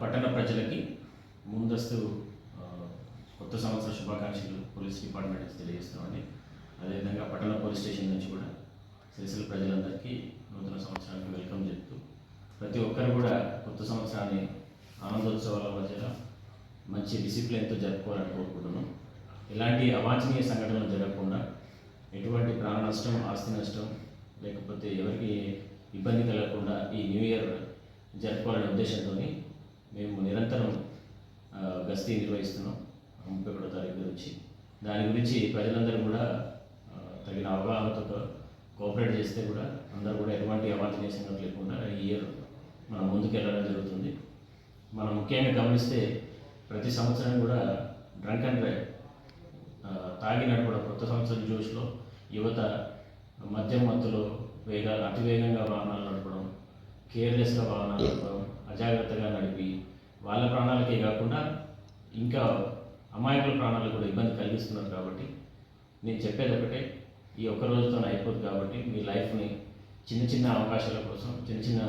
పట్టణ ప్రజలకి ముందస్తు కొత్త సంవత్సర శుభాకాంక్షలు పోలీస్ డిపార్ట్మెంట్కి తెలియజేస్తున్నామండి. అదేవిధంగా పట్టణ పోలీస్ స్టేషన్ నుంచి కూడా సిరిసిల్ల ప్రజలందరికీ నూతన సంవత్సరానికి వెల్కమ్ చెప్తూ ప్రతి ఒక్కరు కూడా కొత్త సంవత్సరాన్ని ఆనందోత్సవాల మధ్య మంచి డిసిప్లిన్తో జరుపుకోవాలని కోరుకుంటున్నాం. ఇలాంటి అవాంఛనీయ సంఘటనలు జరగకుండా ఎటువంటి ప్రాణ నష్టం ఆస్తి నష్టం లేకపోతే ఎవరికి ఇబ్బంది కలగకుండా ఈ న్యూ ఇయర్ జరుపుకోవాలనే ఉద్దేశంతో మేము నిరంతరం గస్తీ నిర్వహిస్తున్నాం. ముప్పై ఒకటో తారీఖు నుంచి దాని గురించి ప్రజలందరూ కూడా తగిన అవగాహనతో కోఆపరేట్ చేస్తే కూడా అందరూ కూడా ఎటువంటి అవాంఛనీయ లేకుండా ఈ ఇయర్ మనం ముందుకెళ్ళడం జరుగుతుంది. మనం ముఖ్యంగా గమనిస్తే ప్రతి సంవత్సరం కూడా డ్రంక్ అండ్ డ్రైవ్ తాగినట్టు కూడా కొత్త సంవత్సరం జోష్లో యువత మద్యం మత్తులో వేగా అతి వేగంగా వాహనాలు నడపడం కేర్లెస్గా వాహనాలు నడపడం అజాగ్రత్తగా నడిపి వాళ్ళ ప్రాణాలకే కాకుండా ఇంకా అమాయకుల ప్రాణాలకు కూడా ఇబ్బంది కలిగిస్తున్నారు కాబట్టి నేను చెప్పేది ఒకటే ఈ ఒక్క రోజుతో అయిపోదు కాబట్టి మీ లైఫ్ని చిన్న చిన్న అవకాశాల కోసం చిన్న చిన్న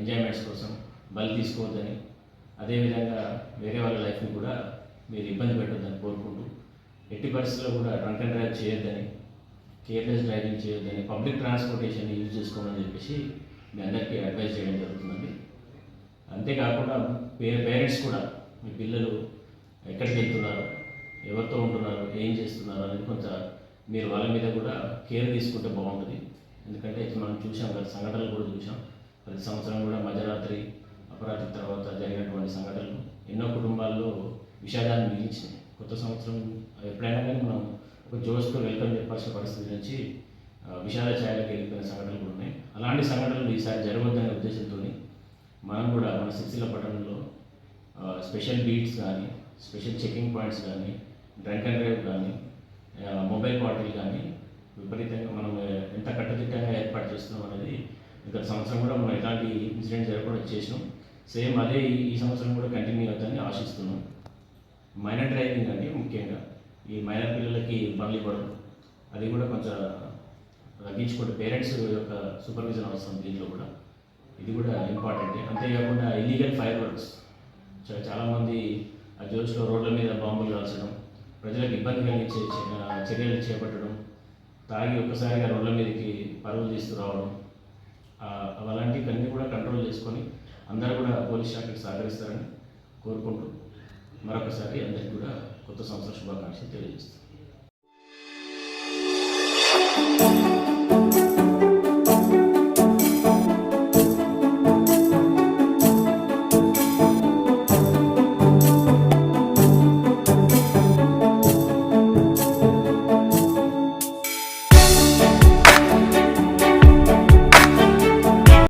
ఎంజాయ్మెంట్స్ కోసం బలి తీసుకోవద్దని అదేవిధంగా వేరే వాళ్ళ లైఫ్ని కూడా మీరు ఇబ్బంది పెట్టొద్దని కోరుకుంటూ ఎట్టి పరిస్థితుల్లో కూడా డ్రంక్ అండ్ డ్రైవ్ చేయొద్దని కేర్లెస్ డ్రైవింగ్ చేయొద్దని పబ్లిక్ ట్రాన్స్పోర్టేషన్ యూజ్ చేసుకోమని చెప్పేసి మీ అందరికీ అడ్వైస్ చేయడం జరుగుతుందండి. అంతేకాకుండా పేరెంట్స్ కూడా మీ పిల్లలు ఎక్కడికి వెళ్తున్నారు? ఎవరితో ఉంటున్నారు? ఏం చేస్తున్నారు? అనేది కొంత మీరు వాళ్ళ మీద కూడా కేర్ తీసుకుంటే బాగుంటుంది. ఎందుకంటే మనం చూసాం కదా సంఘటనలు కూడా చూసాం ప్రతి సంవత్సరం కూడా మధ్యరాత్రి అపరాత్రి తర్వాత జరిగినటువంటి సంఘటనలు ఎన్నో కుటుంబాల్లో విషాదాన్ని మిగిలించినాయి. కొత్త సంవత్సరం ఎప్పుడైనా కానీ మనం ఒక జోష్తో వెల్కమ్ చెప్పాల్సిన పరిస్థితి నుంచి విషాద ఛాయలకు వెళ్ళిపోయిన సంఘటనలు కూడా ఉన్నాయి. అలాంటి సంఘటనలు ఈసారి జరగవద్దనే ఉద్దేశంతో మనం కూడా మన సిరిసిల్ల పట్టణంలో స్పెషల్ బీట్స్ కానీ స్పెషల్ చెకింగ్ పాయింట్స్ కానీ డ్రంక్ అండ్ డ్రైవ్ కానీ మొబైల్ బాటిల్ కానీ విపరీతంగా మనం ఎంత కట్టుదిట్టంగా ఏర్పాటు చేస్తున్నాం అనేది గత సంవత్సరం కూడా మనం ఎలాంటి ఇన్సిడెంట్ జరగకుండా చేసినాం. సేమ్ అదే ఈ- సంవత్సరం కూడా కంటిన్యూ అవుతుందని ఆశిస్తున్నాం. మైనర్ డ్రైవింగ్ అండి ముఖ్యంగా. ఈ మైనర్ పిల్లలకి బండ్లు ఇవ్వడం అది కూడా కొంచెం తగ్గించుకుంటే పేరెంట్స్ యొక్క సూపర్విజన్ అవసరం దీంట్లో కూడా. ఇది కూడా ఇంపార్టెంట్ అంతేకాకుండా ఇల్లీగల్ ఫైర్ వర్క్స్ చాలామంది ఆ జోష్లో రోడ్ల మీద బాంబులు కాల్చడం ప్రజలకు ఇబ్బంది కలిగించే చర్యలు చేపట్టడం తాగి ఒక్కసారిగా రోడ్ల మీదకి పరుగులు తీసుకురావడం అలాంటివన్నీ కూడా కంట్రోల్ చేసుకొని అందరూ కూడా పోలీస్ శాఖకి సహకరిస్తారని కోరుకుంటూ మరొకసారి అందరికీ కూడా కొత్త సంవత్సర శుభాకాంక్షలు తెలియజేస్తాను